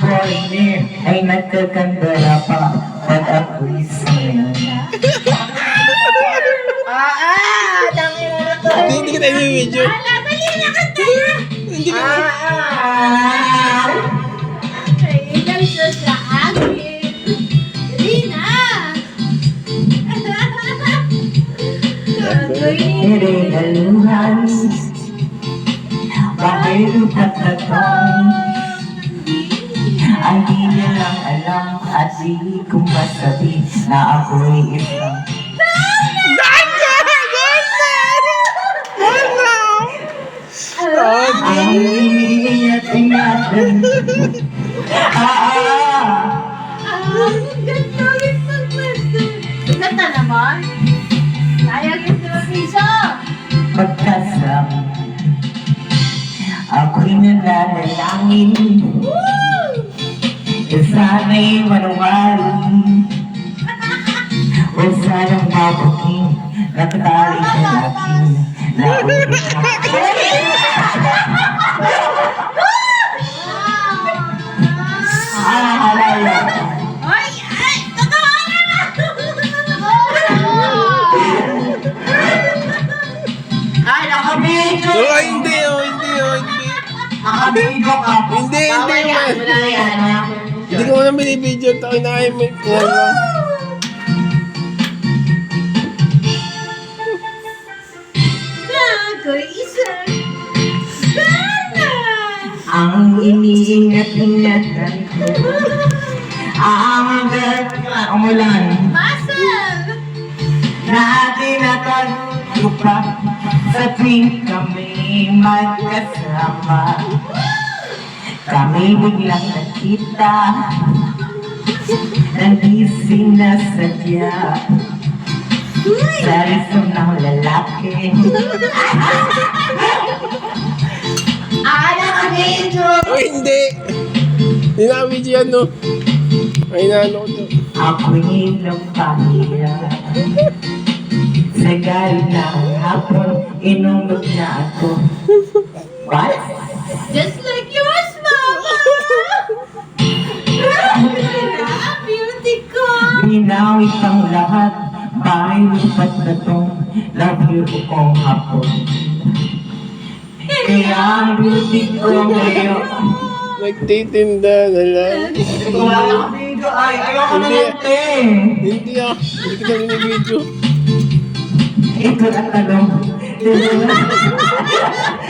foreigner ay nagkagandala pa pag ako'y sa'yo. Ah, ah! Dami na na to. Hindi, hindi kita i-video. Ala, dali na kanta na! Hindi ka. Ah, ah! Ay, ganito sa akin. Dali na! Gagawin. Niregaluhan, bakit lupatatong Ang di nilang alam at di ko masabi na ako'y isang Ang iniingat ingatan Ah, ah, Ah, ganito rin pagpwede. Kanta naman. Kaya ganito piso. magkasama Ako'y nananalangin Sana'y manumari O sanang mabuking Nakatali sa akin Naubos Ah, halala Ay, ay, totoo na Ay, nakabidyo! Oh, hindi, oh, hindi, oh, hindi. Nakabidyo ka! Hindi, hindi, yan, wala yan. Hindi ko na binibideo. Tayo na kayo. may- Ano? Ako'y isang gana. Ang iniingat-ingatan ko Ang umulan Masal. Na tinatag ko pa Sa tuwing kami magkasama Kami biglang nakita Nang di sinasadya Sa reason ng lalaki Ah, nakabidyo. Oh, hindi. Hindi na video yan, no? Ay, naano ko to. Ako'y napahiya Sa galing ng hapon, inumog na ako What? Binawi pang lahat, bahay lipat na tong Love kong hapon Kaya ang beauty ko ngayon Nagtitinda na lang. Wala ka video, ay, ayoko na lang, te Hindi ah. Hindi kita binibideo. Ito ang tanong